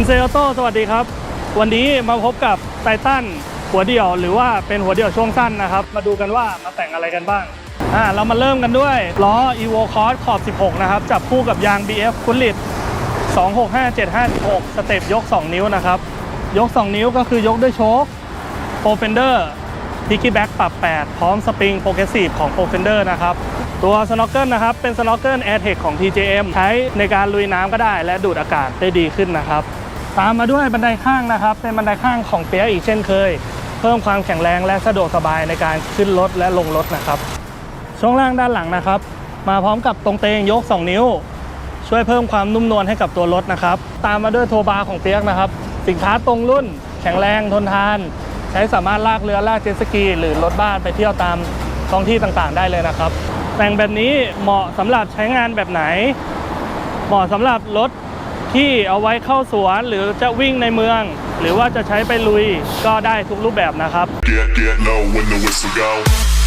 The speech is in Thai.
นเซอโต้สวัสดีครับ วันนี้มาพบกับไททันหัวเดี่ยวหรือว่าเป็นหัวเดี่ยวช่วงสั้นนะครับ มาดูกันว่ามาแต่งอะไรกันบ้างอ่าเรามาเริ่มกันด้วยล้อ Evo c o s ขอบ 16 นะครับ จับคู่กับยาง BF คุณลิต265756 สเต็ปยก 2 นิ้วนะครับ ยก 2 นิ้วก็คือยกด้วยโชคโปรเฟนเดอร์พิกกี้แบ็กปรับ 8 พร้อมสปริงโปรเกรสซีฟของโปรเฟนเดอร์นะครับ ตัวสโน k เกิลนะครับ เป็นสโน k เกิล AirTech ของ TJM ใช้ในการลุยน้ำก็ได้และดูดอากาศได้ดีขึ้นนะครับ ตามมาด้วยบันไดข้างนะครับ เป็นบันไดข้างของเปียกอีกเช่นเคย เพิ่มความแข็งแรงและสะดวกสบายในการขึ้นรถและลงรถนะครับช่วงล่างด้านหลังนะครับ มาพร้อมกับตรงเตงยก 2 นิ้ว ช่วยเพิ่มความนุ่มนวลให้กับตัวรถนะครับ ตามมาด้วยโทบาร์ของเปียกนะครับ สินค้าตรงรุ่น แข็งแรงทนทาน ใช้สามารถลากเรือลากเจ็ตสกี หรือรถบ้านไปเที่ยวตามท้องที่ต่างๆ ได้เลยนะครับ แต่งแบบนี้เหมาะสำหรับใช้งานแบบไหน เหมาะสำหรับรถ ที่เอาไว้เข้าสวนหรือจะวิ่งในเมือง หรือว่าจะใช้ไปลุยก็ได้ทุกรูปแบบนะครับ Get, get low when the whistle go.